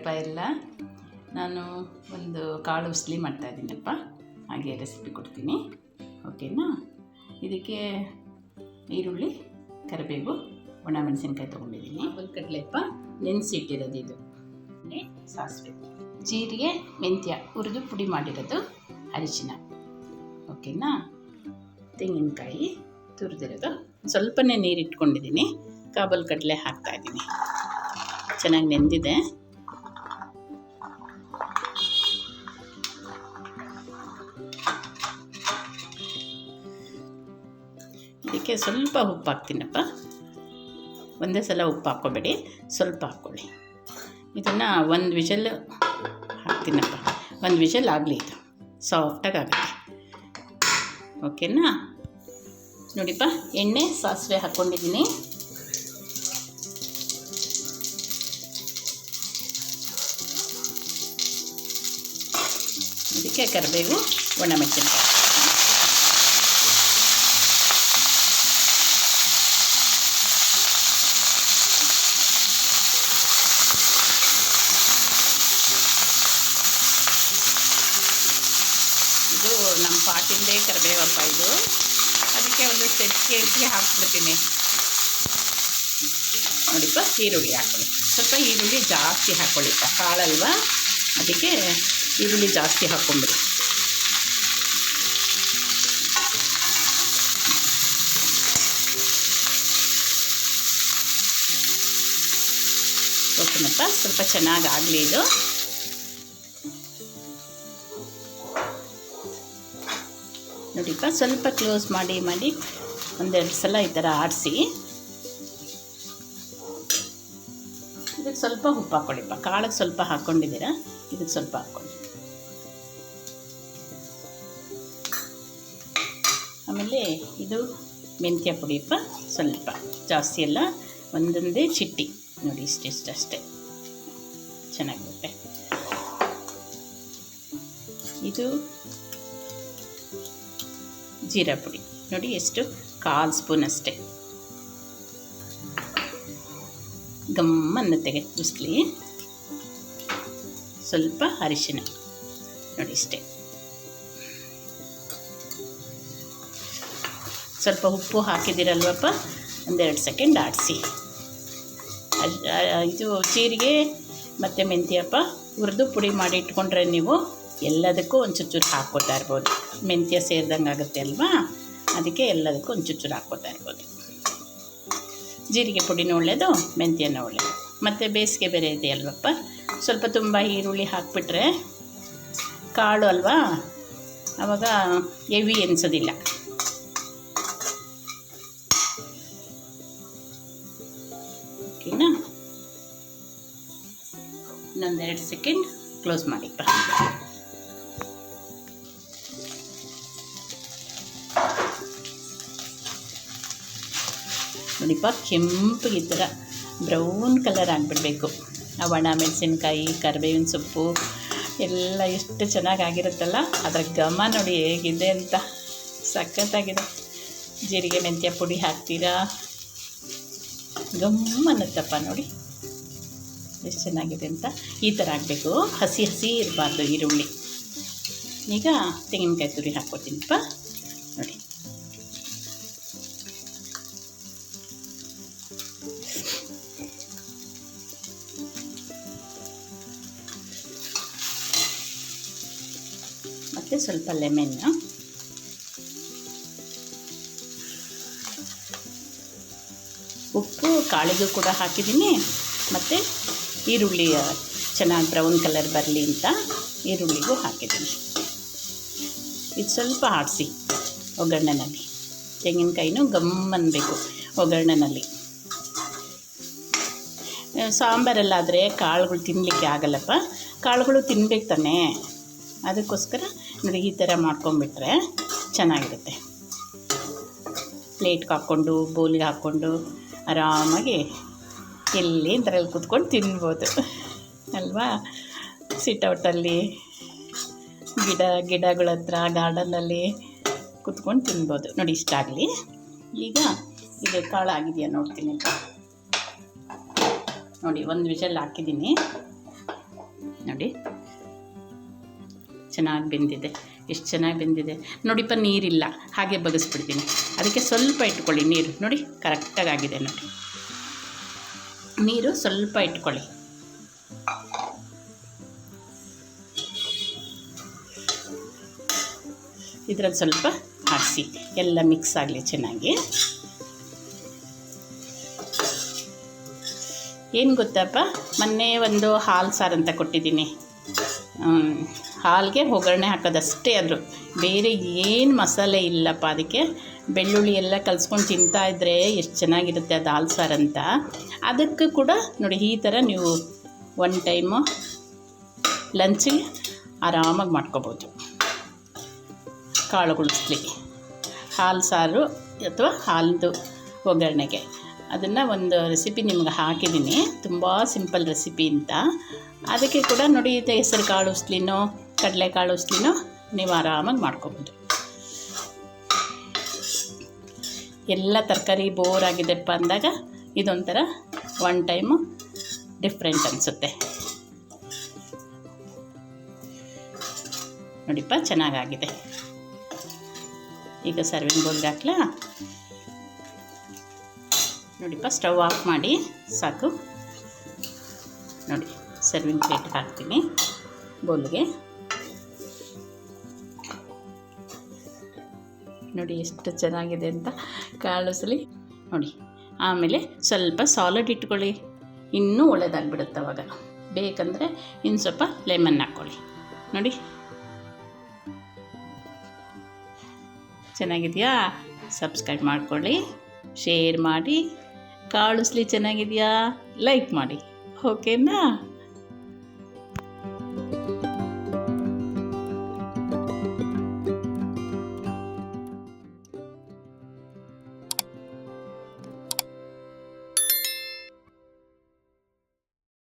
ಹೇಗಿದ್ದೀರಪ್ಪ ಎಲ್ಲ ನಾನು ಒಂದು ಕಾಳು ಉಸ್ಲಿ ಮಾಡ್ತಾಯಿದ್ದೀನಪ್ಪ ಹಾಗೆ ರೆಸಿಪಿ ಕೊಡ್ತೀನಿ. ಓಕೆನಾ ಇದಕ್ಕೆ ಈರುಳ್ಳಿ ಕರಿಬೇವು ಒಣಮೆಣಸಿನ್ಕಾಯಿ ತೊಗೊಂಡಿದ್ದೀನಿ. ಕಡಲೆಪ್ಪ ನೆನೆಸಿಟ್ಟಿರೋದು ಇದು. ಸಾಸಿವೆ. ಜೀರಿಗೆ ಮೆಂತ್ಯ ಹುರಿದು ಪುಡಿ ಮಾಡಿರೋದು ಅರಿಶಿನ. ಓಕೆನಾ ತೆಂಗಿನಕಾಯಿ ತುರಿದಿರೋದು. ಸ್ವಲ್ಪನೇ ನೀರು ಇಟ್ಕೊಂಡಿದ್ದೀನಿ ಕಾಬಲ್ ಕಡಲೆ ಹಾಕ್ತಾಯಿದ್ದೀನಿ ಚೆನ್ನಾಗಿ ನೆಂದಿದೆ. ಇದಕ್ಕೆ ಸ್ವಲ್ಪ ಉಪ್ಪು ಹಾಕ್ತೀನಪ್ಪ. ಒಂದೇ ಸಲ ಉಪ್ಪು ಹಾಕ್ಕೋಬೇಡಿ. ಸ್ವಲ್ಪ ಹಾಕ್ಕೊಳ್ಳಿ. ಇದನ್ನು ಒಂದು ವಿಷಲ್ ಹಾಕ್ತೀನಪ್ಪ. ಒಂದು ವಿಷಲ್ ಆಗಲಿ ಇದು. ಸಾಫ್ಟಾಗಿ ಆಗುತ್ತೆ. ಓಕೆನಾ? ನೋಡಿಪ್ಪ, ಎಣ್ಣೆ, ಸಾಸಿವೆ ಹಾಕ್ಕೊಂಡಿದ್ದೀನಿ. ಇದಕ್ಕೆ ಕರಿಬೇವು ಒಣಮೆಣಸಿನ್ಕಾಯಿ ನಮ್ಮ ಪಾಟಿಂದೇ ಕರಿಬೇವಪ್ಪ ಇದು. ಅದಕ್ಕೆ ಒಂದು ಚಟ್ಕಿ ಕೆ ಜಿ ಹಾಕ್ಬಿಡ್ತೀನಿ. ನೋಡಿಪ್ಪ, ಈರುಳ್ಳಿ ಹಾಕ್ಕೊಳ್ಳಿ. ಸ್ವಲ್ಪ ಈರುಳ್ಳಿ ಜಾಸ್ತಿ ಹಾಕ್ಕೊಳ್ಳಿಪ್ಪ ಕಾಳಲ್ವ? ಅದಕ್ಕೆ ಈರುಳ್ಳಿ ಜಾಸ್ತಿ ಹಾಕ್ಕೊಂಬಿಡಿ. ಓಕೆನಪ್ಪ ಸ್ವಲ್ಪ ಚೆನ್ನಾಗಿ ಆಗಲಿ ಇದು. ನೋಡಿಪ್ಪ ಸ್ವಲ್ಪ ಕ್ಲೋಸ್ ಮಾಡಿ ಮಾಡಿ ಒಂದೆರಡು ಸಲ ಈ ಥರ ಆಡಿಸಿ ಇದಕ್ಕೆ ಸ್ವಲ್ಪ ಉಪ್ಪು ಹಾಕ್ಕೊಳ್ಳಿಪ್ಪ ಕಾಳಿಗೆ ಸ್ವಲ್ಪ ಹಾಕ್ಕೊಂಡಿದ್ದೀರಾ? ಇದಕ್ಕೆ ಸ್ವಲ್ಪ ಹಾಕ್ಕೊಳ್ಳಿ. ಆಮೇಲೆ ಇದು ಮೆಂತ್ಯ ಪುಡಿಯಪ್ಪ ಸ್ವಲ್ಪ ಜಾಸ್ತಿ ಎಲ್ಲ ಒಂದೊಂದೇ ಚಿಟ್ಟಿ. ನೋಡಿ ಇಷ್ಟಿಷ್ಟಷ್ಟೇ ಚೆನ್ನಾಗಿರುತ್ತೆ. ಇದು ಜೀರಾ ಪುಡಿ. ನೋಡಿ, ಎಷ್ಟು ಕಾಲು ಸ್ಪೂನ್ ಅಷ್ಟೇ. ಗಮ್ಮನ್ನತೆಗೆ ಉಸ್ಲಿ. ಸ್ವಲ್ಪ ಅರಿಶಿನ. ನೋಡಿ, ಇಷ್ಟೇ. ಸ್ವಲ್ಪ ಉಪ್ಪು ಹಾಕಿದ್ದೀರಲ್ವಪ್ಪ? ಒಂದೆರಡು ಸೆಕೆಂಡ್ ಆಡಿಸಿ. ಇದು ಜೀರಿಗೆ ಮತ್ತು ಮೆಂತ್ಯಪ್ಪ, ಹುರಿದು ಪುಡಿ ಮಾಡಿ ಇಟ್ಕೊಂಡ್ರೆ ನೀವು ಎಲ್ಲದಕ್ಕೂ ಒಂಚೂರು ಚೂರು ಹಾಕ್ಕೋತಾ ಇರ್ಬೋದು. ಮೆಂತ್ಯ ಸೇರಿದಂಗೆ ಆಗುತ್ತೆ ಅಲ್ವಾ? ಅದಕ್ಕೆ ಎಲ್ಲದಕ್ಕೂ ಒಂಚೂರು ಚೂರು ಹಾಕ್ಕೋತಾ ಇರ್ಬೋದು. ಜೀರಿಗೆ ಪುಡಿನೂ ಒಳ್ಳೆಯದು ಮೆಂತ್ಯನೂ ಒಳ್ಳೆಯದು ಮತ್ತು ಬೇಸಿಗೆ ಬೇರೆ ಇದೆ ಅಲ್ವಪ್ಪ? ಸ್ವಲ್ಪ ತುಂಬ ಈರುಳ್ಳಿ ಹಾಕ್ಬಿಟ್ರೆ ಕಾಳು ಅಲ್ವಾ? ಆವಾಗ ಹೆವಿ ಎನಿಸೋದಿಲ್ಲ. ಓಕೆನಾ? ಇನ್ನೊಂದೆರಡು ಸೆಕೆಂಡ್ ಕ್ಲೋಸ್ ಮಾಡಿಪ್ಪ ನೋಡಿಪ್ಪ ಕೆಂಪಗೆ ಈ ಥರ ಬ್ರೌನ್ ಕಲರ್ ಆಗಿಬಿಡ್ಬೇಕು. ಆ ಒಣ ಮೆಣಸಿನ್ಕಾಯಿ, ಕರಿಬೇವಿನ ಸೊಪ್ಪು ಎಲ್ಲ ಎಷ್ಟು ಚೆನ್ನಾಗಾಗಿರುತ್ತಲ್ಲ ಅದರ ಘಮ ನೋಡಿ ಹೇಗಿದೆ ಅಂತ. ಸಖತ್ತಾಗಿದೆ. ಜೀರಿಗೆ, ಮೆಂತ್ಯ ಪುಡಿ ಹಾಕ್ತೀರಾ? ಅನ್ನತ್ತಪ್ಪ ನೋಡಿ. ಎಷ್ಟು ಚೆನ್ನಾಗಿದೆ ಅಂತ. ಈ ಥರ ಆಗಬೇಕು. ಹಸಿ ಹಸಿ ಇರಬಾರ್ದು ಈರುಳ್ಳಿ. ಈಗ ತೆಂಗಿನಕಾಯಿ ತುರಿ ಹಾಕ್ಕೊತೀನಿಪ್ಪ ನೋಡಿ. ಮತ್ತು ಸ್ವಲ್ಪ ಲೆಮೆನ್ನು ಉಪ್ಪು ಕಾಳಿಗೂ ಕೂಡ ಹಾಕಿದ್ದೀನಿ. ಮತ್ತು ಈರುಳ್ಳಿ ಚೆನ್ನಾಗಿ ಬ್ರೌನ್ ಕಲರ್ ಬರಲಿ ಅಂತ ಈರುಳ್ಳಿಗೂ ಹಾಕಿದ್ದೀನಿ. ಇದು ಸ್ವಲ್ಪ ಆಡಿಸಿ ಒಗ್ಗರಣೆನಲ್ಲಿ. ತೆಂಗಿನಕಾಯಿನೂ ಗಮ್ಮನ್ಬೇಕು ಒಗ್ಗರಣೆನಲ್ಲಿ. ಸಾಂಬಾರಲ್ಲಾದರೆ ಕಾಳುಗಳು ತಿನ್ನಲಿಕ್ಕೆ ಆಗಲ್ಲಪ್ಪ. ಕಾಳುಗಳು ತಿನ್ಬೇಕು ತಾನೇ. ಅದಕ್ಕೋಸ್ಕರ ನೋಡಿ ಈ ಥರ ಮಾಡ್ಕೊಂಬಿಟ್ರೆ ಚೆನ್ನಾಗಿರುತ್ತೆ. ಪ್ಲೇಟ್ಗೆ ಹಾಕ್ಕೊಂಡು, ಬೌಲ್ಗೆ ಹಾಕ್ಕೊಂಡು ಆರಾಮಾಗಿ ಎಲ್ಲಿ ಇದರಲ್ಲಿ ಕೂತ್ಕೊಂಡು ತಿನ್ಬೋದು. ಅಲ್ವಾ? ಸಿಟೌಟಲ್ಲಿ ಗಿಡ, ಗಿಡಗಳ ಹತ್ರ ಗಾರ್ಡನಲ್ಲಿ ಕೂತ್ಕೊಂಡು ತಿನ್ಬೋದು. ನೋಡಿ ಇಷ್ಟ ಆಗಲಿ. ಈಗ ಇದು ಕಾಳು ಆಗಿದೆಯಾ ನೋಡ್ತೀನಿ ನೋಡಿ, ಒಂದು ವಿಷಲ್ ಹಾಕಿದ್ದೀನಿ. ನೋಡಿ. ಚೆನ್ನಾಗಿ ಬೆಂದಿದೆ, ಎಷ್ಟು ಚೆನ್ನಾಗಿ ಬೆಂದಿದೆ. ನೋಡಿಪ್ಪ ನೀರಿಲ್ಲ, ಹಾಗೆ ಬಗ್ಗಿಸ್ಬಿಡ್ತೀನಿ. ಅದಕ್ಕೆ ಸ್ವಲ್ಪ ಇಟ್ಕೊಳ್ಳಿ ನೀರು. ನೋಡಿ ಕರೆಕ್ಟಾಗಿ ಆಗಿದೆ ನೋಡಿ. ನೀರು ಸ್ವಲ್ಪ ಇಟ್ಕೊಳ್ಳಿ. ಇದ್ರಲ್ಲಿ ಸ್ವಲ್ಪ ಹಾರಿಸಿ ಎಲ್ಲ ಮಿಕ್ಸ್ ಆಗಲಿ ಚೆನ್ನಾಗಿ. ಏನು ಗೊತ್ತಪ್ಪ? ಮೊನ್ನೆ ಒಂದು ಹಾಲು ಸಾರು ಅಂತ ಕೊಟ್ಟಿದ್ದೀನಿ. ಹಾಲಿಗೆ ಒಗ್ಗರಣೆ ಹಾಕೋದಷ್ಟೇ ಅದ್ರು ಬೇರೆ ಏನು ಮಸಾಲೆ ಇಲ್ಲಪ್ಪ ಅದಕ್ಕೆ. ಬೆಳ್ಳುಳ್ಳಿ ಎಲ್ಲ ಕಲಿಸ್ಕೊಂಡು ತಿಂತಾ ಇದ್ದರೆ ಎಷ್ಟು ಚೆನ್ನಾಗಿರುತ್ತೆ ಅದು ಹಾಲು ಸಾರು ಅಂತ. ಅದಕ್ಕೂ ಕೂಡ ನೋಡಿ ಈ ಥರ ನೀವು ಒನ್ ಟೈಮು ಲಂಚಿಗೆ ಆರಾಮಾಗಿ ಮಾಡ್ಕೋಬೋದು. ಕಾಳುಗೊಳಿಸ್ಲಿ. ಹಾಲು ಸಾರು ಅಥವಾ ಹಾಲ್ದು ಒಗ್ಗರಣೆಗೆ. ಅದನ್ನು ಒಂದು ರೆಸಿಪಿ ನಿಮ್ಗೆ ಹಾಕಿದ್ದೀನಿ. ತುಂಬ ಸಿಂಪಲ್ ರೆಸಿಪಿ ಅಂತ. ಅದಕ್ಕೆ ಕೂಡ ನೋಡಿ ಹೆಸರು ಕಾಳು ಉಸ್ಲಿನೋ ಕಡಲೆಕಾಳು ಉಸ್ಲಿನೂ ನೀವು ಆರಾಮಾಗಿ ಮಾಡ್ಕೊಬೋದು. ಎಲ್ಲ ತರಕಾರಿ ಬೋರ್ ಆಗಿದೆಪ್ಪ ಅಂದಾಗ ಇದೊಂಥರ ಒನ್ ಟೈಮು ಡಿಫ್ರೆಂಟ್ ಅನಿಸುತ್ತೆ. ನೋಡಿಪ್ಪ, ಚೆನ್ನಾಗಾಗಿದೆ. ಈಗ ಸರ್ವಿಂಗ್ ಬೌಲ್ಗೆ ಹಾಕ್ಲಾ? ನೋಡಿಪ್ಪ ಸ್ಟವ್ ಆಫ್ ಮಾಡಿ ಸಾಕು. ನೋಡಿ ಸರ್ವಿಂಗ್ ಪ್ಲೇಟ್ ಹಾಕ್ತೀನಿ. ಬೌಲ್ಗೆ ನೋಡಿ ಎಷ್ಟು ಚೆನ್ನಾಗಿದೆ ಅಂತ ಕಾಳುಸಲಿ ನೋಡಿ, ಆಮೇಲೆ ಸ್ವಲ್ಪ ಸಾಲಡ್ ಇಟ್ಕೊಳ್ಳಿ. ಇನ್ನೂ ಒಳ್ಳೆಯದಾಗ್ಬಿಡುತ್ತೆ ಅವಾಗ. ಬೇಕಂದರೆ ಇನ್ನು ಸ್ವಲ್ಪ ಲೆಮನ್ ಹಾಕ್ಕೊಳ್ಳಿ. ನೋಡಿ. ಚೆನ್ನಾಗಿದೆಯಾ? ಸಬ್ಸ್ಕ್ರೈಬ್ ಮಾಡ್ಕೊಳ್ಳಿ, ಶೇರ್ ಮಾಡಿ. ಕಾಳುಸ್ಲಿ ಚೆನ್ನಾಗಿದೆಯಾ? ಲೈಕ್ ಮಾಡಿ. ಓಕೆನಾ?